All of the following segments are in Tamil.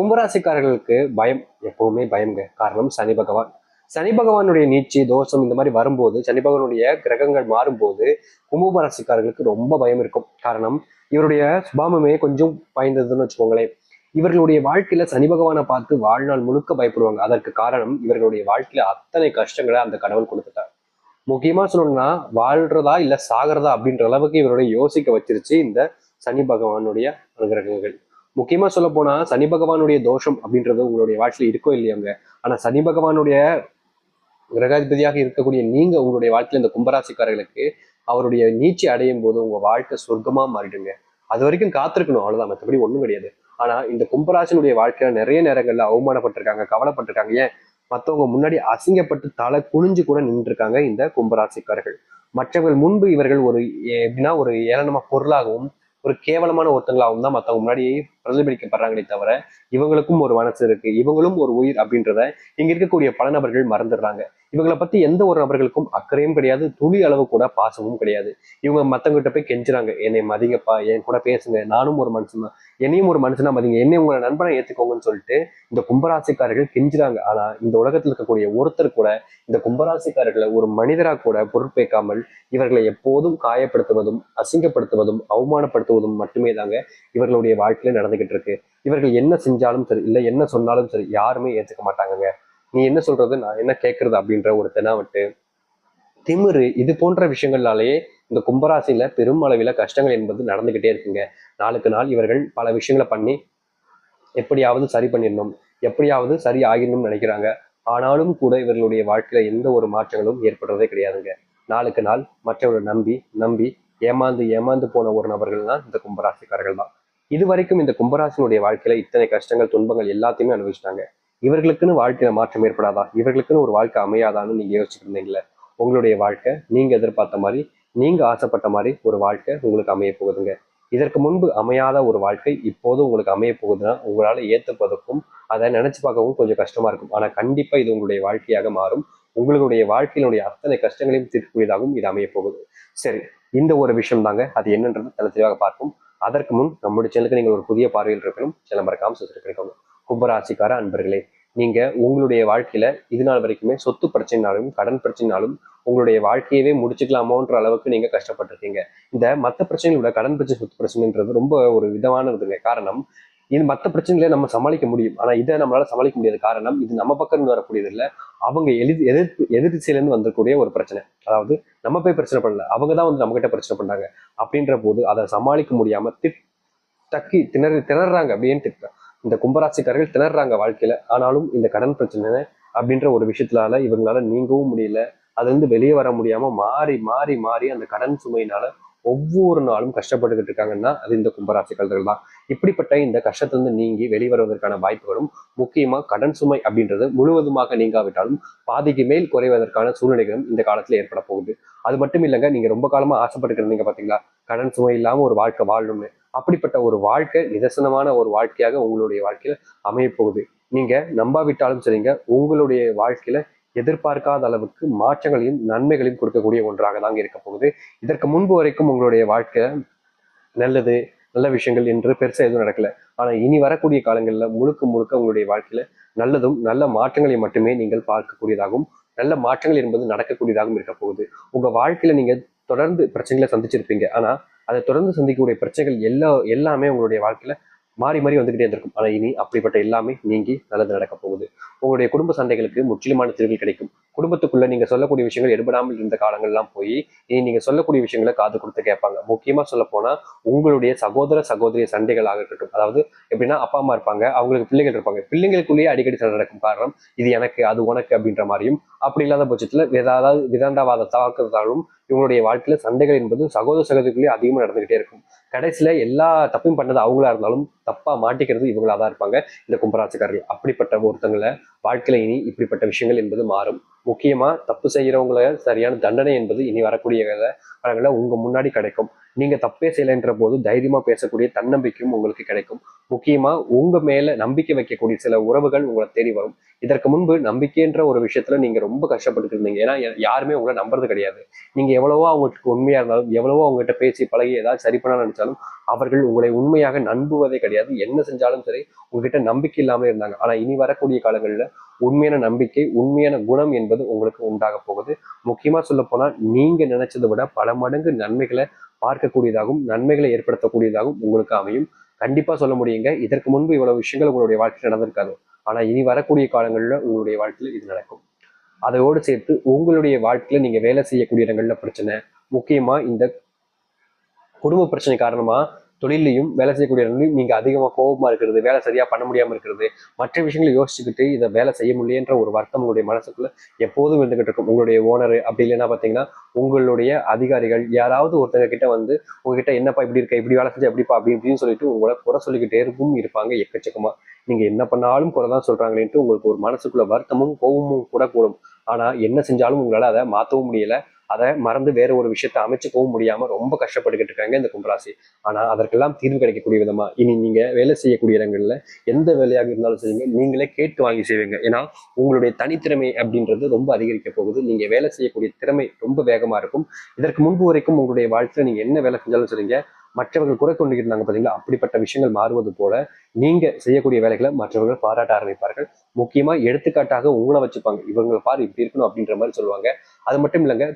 கும்பராசிக்காரர்களுக்கு பயம் எப்பவுமே பயம்ங்க. காரணம் சனி பகவான். சனி பகவானுடைய நீச்சி தோஷம் இந்த மாதிரி வரும்போது சனி பகவானுடைய கிரகங்கள் மாறும்போது கும்பராசிக்காரர்களுக்கு ரொம்ப பயம் இருக்கும். காரணம் இவருடைய சுபாமமே கொஞ்சம் பயந்ததுன்னு வச்சுக்கோங்களேன். இவர்களுடைய வாழ்க்கையில சனி பகவானை பார்த்து வாழ்நாள் முழுக்க பயப்படுவாங்க. அதற்கு காரணம் இவர்களுடைய வாழ்க்கையில அத்தனை கஷ்டங்களை அந்த கடவுள் கொடுத்துட்டார். முக்கியமா சொல்லணும்னா வாழ்றதா இல்ல சாகிறதா அப்படின்ற அளவுக்கு இவருடைய யோசிக்க வச்சிருச்சு இந்த சனி பகவானுடைய அனுகிரகங்கள். முக்கியமா சொல்ல போனா சனி பகவானுடைய தோஷம் அப்படின்றது உங்களுடைய வாழ்க்கையில இருக்கோ இல்லையாங்க ஆனா சனி பகவானுடைய கிரகாதிபதியாக இருக்கக்கூடிய நீங்க உங்களுடைய வாழ்க்கையில இந்த கும்பராசிக்காரர்களுக்கு அவருடைய நீச்சி அடையும் போது உங்க வாழ்க்கை சொர்க்கமா மாறிடுங்க. அது வரைக்கும் காத்திருக்கணும் அவ்வளவுதான். மற்றபடி ஒண்ணும் கிடையாது. ஆனா இந்த கும்பராசினுடைய வாழ்க்கையில நிறைய நேரங்கள்ல அவமானப்பட்டிருக்காங்க கவலைப்பட்டிருக்காங்க. ஏன்? மத்தவங்க முன்னாடி அசிங்கப்பட்டு தலை குனிஞ்சு கூட நின்றுருக்காங்க இந்த கும்பராசிக்காரர்கள். மற்றவர்கள் முன்பு இவர்கள் ஒரு எப்படின்னா ஒரு ஏளனமா பொருளாகவும் ஒரு கேவலமான ஒருத்தங்களாகவும் தான் மத்தவங்க முன்னாடி பிரதிபலிக்கப்படுறாங்களே தவிர இவங்களுக்கும் ஒரு மனசு இருக்கு இவங்களும் ஒரு உயிர் அப்படின்றத இங்க இருக்கக்கூடிய பல நபர்கள் மறந்துடுறாங்க. இவங்களை பத்தி எந்த ஒரு நபர்களுக்கும் அக்கறையும் கிடையாது துளி அளவு கூட பாசமும் கிடையாது. இவங்க மத்தவங்கிட்ட போய் கெஞ்சுறாங்க என்னை மதிங்கப்பா என் கூட பேசுங்க நானும் ஒரு மனுஷன் தான் என்னையும் ஒரு மனுஷனா மதிங்க என்னை உங்களை நண்பனை ஏத்துக்கோங்கன்னு சொல்லிட்டு இந்த கும்பராசிக்காரர்கள் கெஞ்சுறாங்க. ஆனா இந்த உலகத்தில் இருக்கக்கூடிய ஒருத்தர் கூட இந்த கும்பராசிக்காரர்களை ஒரு மனிதரா கூட பொருட்பேக்காமல் இவர்களை எப்போதும் காயப்படுத்துவதும் அசிங்கப்படுத்துவதும் அவமானப்படுத்துவதும் மட்டுமே தாங்க இவர்களுடைய வாழ்க்கையில நடந்துகிட்டு இருக்கு. இவர்கள் என்ன செஞ்சாலும் சரி இல்லை என்ன சொன்னாலும் சரி யாருமே ஏற்றுக்க மாட்டாங்கங்க. நீ என்ன சொல்றது நான் என்ன கேட்கறது அப்படின்ற ஒரு தெனாவட்டு. திமிரு இது போன்ற விஷயங்கள்னாலேயே இந்த கும்பராசியில பெரும் அளவில கஷ்டங்கள் என்பது நடந்துகிட்டே இருக்குங்க. நாளுக்கு நாள் இவர்கள் பல விஷயங்களை பண்ணி எப்படியாவது சரி பண்ணிடணும் எப்படியாவது சரி ஆகிடணும்னு நினைக்கிறாங்க. ஆனாலும் கூட இவர்களுடைய வாழ்க்கையில எந்த ஒரு மாற்றங்களும் ஏற்படுறதே கிடையாதுங்க. நாளுக்கு நாள் மற்றவர்களை நம்பி நம்பி ஏமாந்து ஏமாந்து போன ஒரு நபர்கள் தான் இந்த கும்பராசிக்காரர்கள் தான். இது வரைக்கும் இந்த கும்பராசினுடைய வாழ்க்கையில இத்தனை கஷ்டங்கள் துன்பங்கள் எல்லாத்தையுமே அனுபவிச்சிட்டாங்க. இவர்களுக்குன்னு வாழ்க்கையில மாற்றம் ஏற்படாதா? இவர்களுக்குன்னு ஒரு வாழ்க்கை அமையாதான்னு நீங்க யோசிச்சுட்டு இருந்தீங்களே உங்களுடைய வாழ்க்கை நீங்க எதிர்பார்த்த மாதிரி நீங்க ஆசைப்பட்ட மாதிரி ஒரு வாழ்க்கை உங்களுக்கு அமைய போகுதுங்க. இதற்கு முன்பு அமையாத ஒரு வாழ்க்கை இப்போது உங்களுக்கு அமைய போகுதுன்னா உங்களால ஏத்துப்பதற்கும் அதை நினைச்சு பார்க்கவும் கொஞ்சம் கஷ்டமா இருக்கும். ஆனா கண்டிப்பா இது உங்களுடைய வாழ்க்கையாக மாறும். உங்களுடைய வாழ்க்கையினுடைய அத்தனை கஷ்டங்களையும் தீர்க்கக்கூடியதாகவும் இது அமைய போகுது. சரி இந்த ஒரு விஷயம் தாங்க. அது என்னன்றது தலை தெளிவாக பார்ப்போம். அதற்கு முன் நம்முடைய சேனலுக்கு நீங்கள் ஒரு புதிய பார்வையில் இருக்கணும் சேனல் மறக்காம சப்ஸ்கிரைப் பண்ணிக்கோங்க. கும்பராசிக்கார அன்பர்களே நீங்க உங்களுடைய வாழ்க்கையில இது நாள் வரைக்குமே சொத்து பிரச்சனைனாலும் கடன் பிரச்சனைனாலும் உங்களுடைய வாழ்க்கையவே முடிச்சுக்கலாமோன்ற அளவுக்கு நீங்க கஷ்டப்பட்டிருக்கீங்க. இந்த மற்ற பிரச்சனைகளை விட கடன் பிரச்சனை சொத்து பிரச்சனைன்றது ரொம்ப ஒரு விதமானதுங்க காரணம் இது மற்ற பிரச்சனைகளை நம்ம சமாளிக்க முடியும். ஆனால் இதை நம்மளால சமாளிக்க முடியாத காரணம் இது நம்ம பக்கம் இருந்து வரக்கூடியது இல்ல அவங்க எதிர் எதிர்ப்பு எதிர் திசையிலேருந்து ஒரு பிரச்சனை. அதாவது நம்ம போய் பிரச்சனை பண்ணல அவங்க தான் வந்து நம்ம கிட்ட பிரச்சனை பண்ணாங்க அப்படின்ற போது அதை சமாளிக்க முடியாம திட் தக்கி திணறி திணறாங்க அப்படின்னு திட்டுறேன் இந்த கும்பராசிக்காரர்கள் திணறாங்க வாழ்க்கையில. ஆனாலும் இந்த கடன் பிரச்சனை அப்படின்ற ஒரு விஷயத்தினால இவங்களால நீங்கவும் முடியல. அதுல இருந்து வெளியே வர முடியாம மாறி மாறி மாறி அந்த கடன் சுமையினால ஒவ்வொரு நாளும் கஷ்டப்பட்டுக்கிட்டு இருக்காங்கன்னா அது இந்த கும்பராசிக்காரர்கள் தான். இப்படிப்பட்ட இந்த கஷ்டத்திலிருந்து நீங்கி வெளிவருவதற்கான வாய்ப்புகளும் முக்கியமாக கடன் சுமை அப்படின்றது முழுவதுமாக நீங்காவிட்டாலும் பாதிக்கு மேல் குறைவதற்கான சூழ்நிலைகளும் இந்த காலத்தில் ஏற்பட போகுது. அது மட்டும் இல்லைங்க நீங்க ரொம்ப காலமா ஆசைப்பட்டு இருந்தீங்க பாத்தீங்களா? கடன் சுமை இல்லாமல் ஒரு வாழ்க்கை வாழணும்னு. அப்படிப்பட்ட ஒரு வாழ்க்கை நிதர்சனமான ஒரு வாழ்க்கையாக உங்களுடைய வாழ்க்கையில அமைய போகுது. நீங்க நம்பாவிட்டாலும் சரிங்க உங்களுடைய வாழ்க்கையில எதிர்பார்க்காத அளவுக்கு மாற்றங்களையும் நன்மைகளையும் கொடுக்கக்கூடிய ஒன்றாக தாங்க இருக்க போகுது. இதற்கு முன்பு வரைக்கும் உங்களுடைய வாழ்க்கை நல்லது நல்ல விஷயங்கள் என்று பெருசாக எதுவும் நடக்கல. ஆனால் இனி வரக்கூடிய காலங்களில் முழுக்க முழுக்க உங்களுடைய வாழ்க்கையில நல்லதும் நல்ல மாற்றங்களை மட்டுமே நீங்கள் பார்க்கக்கூடியதாகவும் நல்ல மாற்றங்கள் என்பது நடக்கக்கூடியதாகவும் இருக்க போகுது. உங்க வாழ்க்கையில நீங்க தொடர்ந்து பிரச்சனைகளை சந்திச்சிருப்பீங்க. ஆனா அதை தொடர்ந்து சந்திக்கக்கூடிய பிரச்சனைகள் எல்லா எல்லாமே உங்களுடைய வாழ்க்கையில மாறி மாறி வந்துகிட்டே இருந்திருக்கும். ஆனால் இனி அப்படிப்பட்ட எல்லாமே நீங்கி நல்லது நடக்க போகுது. உங்களுடைய குடும்ப சண்டைகளுக்கு முற்றிலுமான தீர்வு கிடைக்கும். குடும்பத்துக்குள்ள நீங்க சொல்லக்கூடிய விஷயங்கள் எடுபடாமல் இருந்த காலங்கள்லாம் போய் இனி நீங்க சொல்லக்கூடிய விஷயங்களை காது கொடுத்து கேட்பாங்க. முக்கியமா சொல்ல போனா உங்களுடைய சகோதர சகோதரிய சண்டைகளாக இருக்கட்டும். அதாவது எப்படின்னா அப்பா அம்மா இருப்பாங்க. அவங்களுக்கு பிள்ளைகள் இருப்பாங்க. பிள்ளைங்களுக்குள்ளேயே அடிக்கடி சண்டை நடக்கும் காரணம் இது எனக்கு அது உனக்கு அப்படின்ற மாதிரியும் அப்படி இல்லாத பட்சத்துல ஏதாவது விதண்டாவாத தாக்குறதாலும் இவங்களுடைய வாழ்க்கையில சண்டைகள் என்பது சகோதர சகோதரிக்குள்ளேயே அதிகமாக நடந்துகிட்டே இருக்கும். கடைசியில எல்லா தப்பையும் பண்ணது அவங்களா இருந்தாலும் தப்பா மாட்டிக்கிறது இவங்களா தான் இருப்பாங்க. இந்த கும்பராசிக்காரர்கள். அப்படிப்பட்ட ஒருத்தங்களை வாழ்க்கையில இனி இப்படிப்பட்ட விஷயங்கள் என்பது மாறும். முக்கியமா தப்பு செய்யறவங்கள சரியான தண்டனை என்பது இனி வரக்கூடிய காலங்களில் உங்க முன்னாடி கிடைக்கும். நீங்க தப்பே செய்யலைன்ற போது தைரியமா பேசக்கூடிய தன்னம்பிக்கையும் உங்களுக்கு கிடைக்கும். முக்கியமா உங்க மேல நம்பிக்கை வைக்கக்கூடிய சில உறவுகள் உங்களை தேடி வரும். இதற்கு முன்பு நம்பிக்கைன்ற ஒரு விஷயத்துல நீங்க ரொம்ப கஷ்டப்பட்டு இருந்தீங்க. ஏன்னா யா- யாருமே உங்களை நம்புறது கிடையாது. நீங்க எவ்வளவோ அவங்களுக்கு உண்மையா இருந்தாலும் எவ்வளவோ அவங்ககிட்ட பேசி பழகி ஏதாவது சரி பண்ண நினைச்சாலும் அவர்கள் உங்களை உண்மையாக நம்புவதே கிடையாது. என்ன செஞ்சாலும் சரி உங்ககிட்ட நம்பிக்கை இல்லாமல் இருந்தாங்க. ஆனா இனி வரக்கூடிய காலங்களில் உண்மையான நம்பிக்கை உண்மையான குணம் என்பது உங்களுக்கு உண்டாக போகுது. முக்கியமா சொல்ல போனா நீங்க நினைச்சதை விட பல மடங்கு நன்மைகளை பார்க்கக்கூடியதாகவும் நன்மைகளை ஏற்படுத்தக்கூடியதாகவும் உங்களுக்கு அமையும். கண்டிப்பா சொல்ல முடியுங்க. இதற்கு முன்பு இவ்வளவு விஷயங்கள் உங்களுடைய வாழ்க்கையில் நடந்திருக்காது. ஆனா இனி வரக்கூடிய காலங்களில் உங்களுடைய வாழ்க்கையில் இது நடக்கும். அதோடு சேர்த்து உங்களுடைய வாழ்க்கையில நீங்க வேலை செய்யக்கூடிய இடங்கள்ல பிரச்சனை முக்கியமா இந்த குடும்ப பிரச்சனை காரணமா தொழிலையும் வேலை செய்யக்கூடிய நீங்கள் அதிகமாக கோபமாக இருக்கிறது வேலை சரியாக பண்ண முடியாமல் இருக்கிறது மற்ற விஷயங்களை யோசிச்சுக்கிட்டு இதை வேலை செய்ய முடியன்ற ஒரு வருத்தம் உங்களுடைய மனசுக்குள்ள எப்போதும் இருந்துகிட்டு இருக்கும். உங்களுடைய ஓனர் அப்படி இல்லைன்னா பார்த்தீங்கன்னா உங்களுடைய அதிகாரிகள் யாராவது ஒருத்தங்க கிட்ட வந்து உங்ககிட்ட என்னப்பா இப்படி இருக்க? இப்படி வேலை செஞ்சு எப்படிப்பா? அப்படி இப்படின்னு சொல்லிட்டு உங்களை குறை சொல்லிக்கிட்டே இருக்கும் இருப்பாங்க எக்கச்சக்கமாக நீங்க என்ன பண்ணாலும் குறை தான் சொல்றாங்களேன்ட்டு உங்களுக்கு ஒரு மனசுக்குள்ள வருத்தமும் கோபமும் கூட கூடும். ஆனா என்ன செஞ்சாலும் உங்களால அதை மாற்றவும் முடியல. அதை மறந்து வேற ஒரு விஷயத்த அமைச்சுக்கவும் முடியாம ரொம்ப கஷ்டப்பட்டுக்கிட்டு இருக்காங்க இந்த கும்பராசி. ஆனா அதற்கெல்லாம் தீர்வு கிடைக்கக்கூடிய விதமா இனி நீங்க வேலை செய்யக்கூடிய இடங்கள்ல எந்த வேலையாக இருந்தாலும் செய்யுங்க. நீங்களே கேட்டு வாங்கி செய்வீங்க. ஏன்னா உங்களுடைய தனித்திறமை அப்படின்றது ரொம்ப அதிகரிக்க போகுது. நீங்க வேலை செய்யக்கூடிய திறமை ரொம்ப வேகமா இருக்கும். இதற்கு முன்பு வரைக்கும் உங்களுடைய வாழ்க்கையில் நீங்க என்ன வேலை செஞ்சாலும் சரிங்க. மற்றவர்கள் குறை கொண்டு இருந்தாங்க பார்த்தீங்களா அப்படிப்பட்ட விஷயங்கள் மாறுவது போல நீங்க செய்யக்கூடிய வேலைகளை மற்றவர்கள் பாராட்ட ஆரம்பிப்பார்கள். முக்கியமா எடுத்துக்காட்டாக உங்களை வச்சுப்பாங்க. இவங்களை பாரு இப்படி இருக்கணும் அப்படின்ற மாதிரி சொல்லுவாங்க. அது மட்டும் இல்லைங்க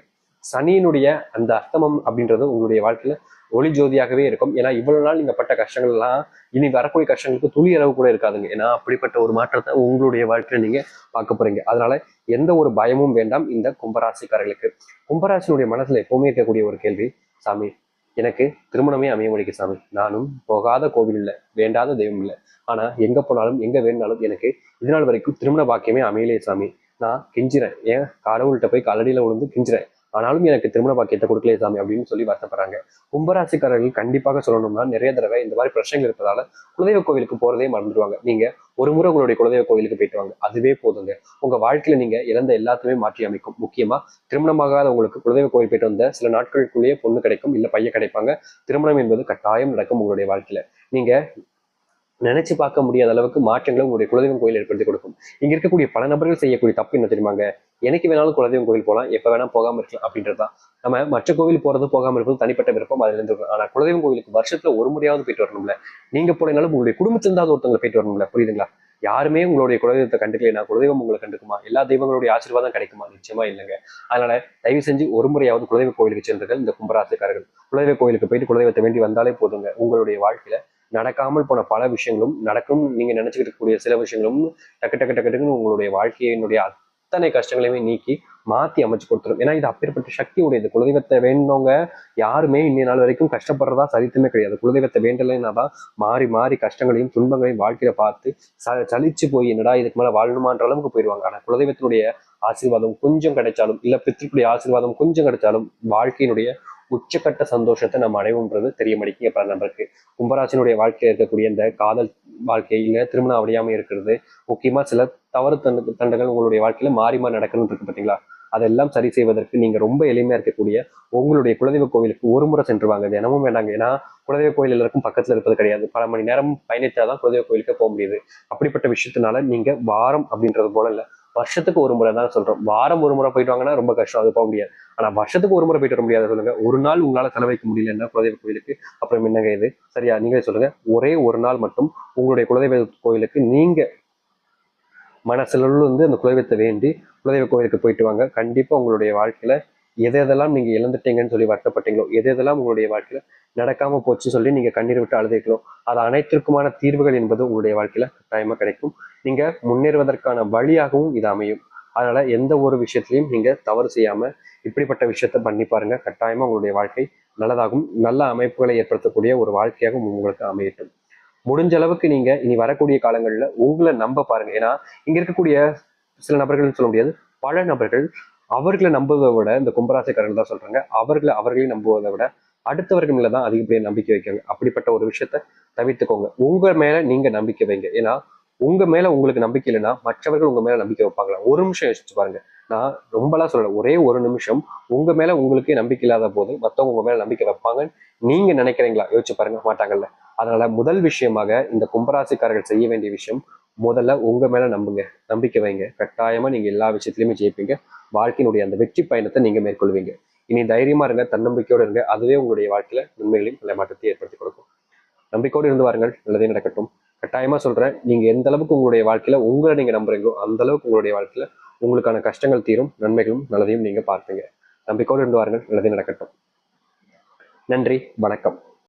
சனியினுடைய அந்த அஸ்தமம் அப்படின்றது உங்களுடைய வாழ்க்கையில ஒளி ஜோதியாகவே இருக்கும். ஏன்னா இவ்வளவு நாள் நீங்க பட்ட கஷ்டங்கள் எல்லாம் இனி வரக்கூடிய கஷ்டங்களுக்கு துளி அளவு கூட இருக்காதுங்க. ஏன்னா அப்படிப்பட்ட ஒரு மாற்றத்தை உங்களுடைய வாழ்க்கையில நீங்க பார்க்க போறீங்க. அதனால எந்த ஒரு பயமும் வேண்டாம் இந்த கும்பராசிக்காரர்களுக்கு. கும்பராசினுடைய மனசுல எப்பவுமே இருக்கக்கூடிய ஒரு கேள்வி சாமி எனக்கு திருமணமே அமைய முடிக்கு சாமி. நானும் போகாத கோவில் இல்லை வேண்டாத தெய்வம் இல்லை. ஆனா எங்க போனாலும் எங்க வேணாலும் எனக்கு இதனால் வரைக்கும் திருமண பாக்கியமே அமையலையே சாமி. நான் கெஞ்சிறேன். ஏன் கடவுள்கிட்ட போய் காலடியில விழுந்து கெஞ்சிறேன். ஆனாலும் எனக்கு திருமண பாக்கியத்தை கொடுக்கலையே சாமி அப்படின்னு சொல்லி வருத்தப்படுறாங்க. கும்பராசிக்காரர்கள் கண்டிப்பாக சொல்லணும்னா நிறைய தடவை இந்த மாதிரி பிரச்சனைகள் இருப்பதால குலதெய்வ கோவிலுக்கு போறதே மறந்துடுவாங்க. நீங்க ஒரு முறை உங்களுடைய குலதெய்வ கோவிலுக்கு போயிட்டு வாங்க. அதுவே போதுங்க. உங்க வாழ்க்கையில நீங்க இழந்த எல்லாத்தையுமே மாற்றி அமைக்கும். முக்கியமா திருமணமாகாத உங்களுக்கு குலதெய்வ கோவில் போயிட்டு வந்த சில நாட்களுக்குள்ளேயே பொண்ணு கிடைக்கும் இல்ல பையன் கிடைப்பாங்க. திருமணம் என்பது கட்டாயம் நடக்கும் உங்களுடைய வாழ்க்கையில. நீங்க நினைச்சு பார்க்க முடியாத அளவுக்கு மாற்றங்களை உங்களுடைய குலதெய்வம் கோயில் ஏற்படுத்தி கொடுக்கும். இங்க இருக்கக்கூடிய பல நபர்கள் செய்யக்கூடிய தப்பு என்ன தெரியுமாங்க எனக்கு வேணாலும் குலதெய்வம் கோயில் போகலாம் எப்ப வேணா போகாம இருக்கலாம் அப்படின்றதுதான் நம்ம மற்ற கோவில் போறது போகாம இருப்பது தனிப்பட்ட விருப்பம் அதுல இருந்து ஆனா குலதெய்வம் கோயிலுக்கு வருஷத்துல ஒரு முறையாவது போயிட்டு வரணும்ல. நீங்க போனாலும் உங்களுடைய குடும்பத்திலிருந்தாவது ஒருத்தவங்க போயிட்டு வரணும்ல. புரியுதுங்களா? யாருமே உங்களுடைய குலதெய்வத்தை கண்டுக்கலைன்னா குலதெய்வம் உங்களை கண்டுக்குமா? எல்லா தெய்வங்களுடைய ஆசீர்வாதம் கிடைக்குமா? நிச்சயமா இல்லைங்க. அதனால தயவு செஞ்சு ஒரு முறையாவது குலதெய்வ கோயிலுக்கு சென்றுகள் இந்த கும்பராசிக்காரர்கள். குலதெய்வ கோயிலுக்கு போயிட்டு குலதெய்வத்தை வேண்டி வந்தாலே போதுங்க. உங்களுடைய வாழ்க்கையில நடக்காமல் போன பல விஷயங்களும் நடக்கும். நீங்க நினைச்சுக்கிட்டு இருக்கக்கூடிய சில விஷயங்களும் டக்கு டக்கு டக்கு டக்குன்னு உங்களுடைய வாழ்க்கையினுடைய அத்தனை கஷ்டங்களையுமே நீக்கி மாத்தி அமைச்சு கொடுத்துரும். ஏன்னா இது அப்பேற்பட்ட சக்தி உடையது. குலதெய்வத்தை வேண்டவங்க யாருமே இன்னைய நாள் வரைக்கும் கஷ்டப்படுறதா சரித்தமே கிடையாது. குலதெய்வத்தை வேண்டலைன்னா தான் மாறி மாறி கஷ்டங்களையும் துன்பங்களையும் வாழ்க்கையில பார்த்து ச சலிச்சு போய் என்னடா இதுக்கு மேல வாழணுமான்ற அளவுக்கு போயிடுவாங்க ஆனா குலதெய்வத்தினுடைய ஆசீர்வாதம் கொஞ்சம் கிடைச்சாலும் இல்ல பித்திருக்குடைய ஆசீர்வாதம் கொஞ்சம் கிடைச்சாலும் வாழ்க்கையினுடைய உச்சக்கட்ட சந்தோஷத்தை நம்ம அடைவோன்றது தெரிய மாட்டேங்க பல நபருக்கு. கும்பராசினுடைய வாழ்க்கையில் இருக்கக்கூடிய இந்த காதல் வாழ்க்கை திருமணம் அடையாமல் இருக்கிறது முக்கியமா சில தவறு தண்டு தண்டங்கள் உங்களுடைய வாழ்க்கையில மாறி மாறி நடக்கணும் இருக்கு பார்த்தீங்களா அதெல்லாம் சரி செய்வதற்கு நீங்க ரொம்ப எளிமையா இருக்கக்கூடிய உங்களுடைய குலதெய்வ கோவிலுக்கு ஒரு முறை சென்று வாங்க. தினமும் வேண்டாங்க. ஏன்னா குலதெய்வ கோயில் எல்லாருக்கும் பக்கத்துல இருப்பது கிடையாது. பல மணி நேரம் பயணித்தாதான் குலதெய்வ கோயிலுக்கு போக முடியுது. அப்படிப்பட்ட விஷயத்தினால நீங்க வாரம் அப்படின்றது போல இல்லை வருஷத்துக்கு ஒரு முறை தான் சொல்றோம். வாரம் ஒரு முறை போயிட்டு வாங்கன்னா ரொம்ப கஷ்டம் அது போக முடியாது. ஆனா வருஷத்துக்கு ஒரு முறை போயிட்டு வர முடியாது சொல்லுங்க. ஒரு நாள் உங்களால செலவழிக்க முடியலன்னா குலதெய்வ கோயிலுக்கு அப்புறம் என்னங்க இது? சரியா நீங்களே சொல்லுங்க. ஒரே ஒரு நாள் மட்டும் உங்களுடைய குலதெய்வ கோயிலுக்கு நீங்க மனசுல வந்து அந்த குலதெய்வத்தை வேண்டி குலதெய்வ கோயிலுக்கு போயிட்டு வாங்க. கண்டிப்பா உங்களுடைய வாழ்க்கையில எதை எதெல்லாம் நீங்க இழந்துட்டீங்கன்னு சொல்லி வருத்தப்பட்டீங்களோ எது எதெல்லாம் உங்களுடைய வாழ்க்கையில நடக்காம போச்சு சொல்லி நீங்க கண்ணீர் விட்டு அழுதுகளோ அது அனைத்திற்குமான தீர்வுகள் என்பது உங்களுடைய வாழ்க்கையில கட்டாயமா கிடைக்கும். நீங்க முன்னேறுவதற்கான வழியாகவும் இது அமையும். அதனால எந்த ஒரு விஷயத்திலையும் நீங்க தவறு செய்யாம இப்படிப்பட்ட விஷயத்த பண்ணி பாருங்க. கட்டாயமா உங்களுடைய வாழ்க்கை நல்லதாகும். நல்ல அமைப்புகளை ஏற்படுத்தக்கூடிய ஒரு வாழ்க்கையாகவும் உங்களுக்கு அமையட்டும். முடிஞ்ச அளவுக்கு நீங்க இனி வரக்கூடிய காலங்களில் உங்களை நம்ப பாருங்க. ஏன்னா இங்க இருக்கக்கூடிய சில நபர்கள் சொல்ல முடியாது. பல நபர்கள் அவர்களை நம்புவதை விட இந்த கும்பராசிக்காரர்கள் தான் சொல்றாங்க அவர்களை அவர்களையும் நம்புவதை விட அடுத்தவர்கள் மேல தான் அதிகப்படியாக நம்பிக்கை வைக்காங்க அப்படிப்பட்ட ஒரு விஷயத்த தவிர்த்துக்கோங்க. உங்க மேல நீங்க நம்பிக்கை வைங்க. ஏன்னா உங்க மேல உங்களுக்கு நம்பிக்கை இல்லைன்னா மற்றவர்கள் உங்க மேல நம்பிக்கை வைப்பாங்களா? ஒரு நிமிஷம் யோசிச்சு பாருங்க. நான் ரொம்பலாம் சொல்லல. ஒரே ஒரு நிமிஷம் உங்க மேல உங்களுக்கே நம்பிக்கை இல்லாத போது மத்தவங்க உங்க மேல நம்பிக்கை வைப்பாங்க நீங்க நினைக்கிறீங்களா? யோசிச்சு பாருங்க. மாட்டாங்கல்ல. அதனால முதல் விஷயமாக இந்த கும்பராசிக்காரர்கள் செய்ய வேண்டிய விஷயம் முதல்ல உங்க மேல நம்புங்க. நம்பிக்கை வைங்க. கட்டாயமா நீங்க எல்லா விஷயத்துலையுமே ஜெயிப்பீங்க. வாழ்க்கையினுடைய அந்த வெற்றி பயணத்தை நீங்க மேற்கொள்வீங்க. இனி தைரியமா இருங்க தன்னம்பிக்கையோடு இருங்க. அதுவே உங்களுடைய வாழ்க்கையில நன்மைகளையும் நல்ல மாற்றத்தை ஏற்படுத்தி கொடுக்கும். நம்பிக்கையோடு இருந்து வாருங்கள். நல்லதே நடக்கட்டும். கட்டாயமா சொல்றேன் நீங்க எந்த அளவுக்கு உங்களுடைய வாழ்க்கையில உங்களை நீங்க நம்புறீங்களோ அந்த அளவுக்கு உங்களுடைய வாழ்க்கையில உங்களுக்கான கஷ்டங்கள் தீரும் நன்மைகளும் நல்லதையும் நீங்க பார்ப்பீங்க. நம்பிக்கையோடு இருந்து வாருங்கள். நல்லதே நடக்கட்டும். நன்றி வணக்கம்.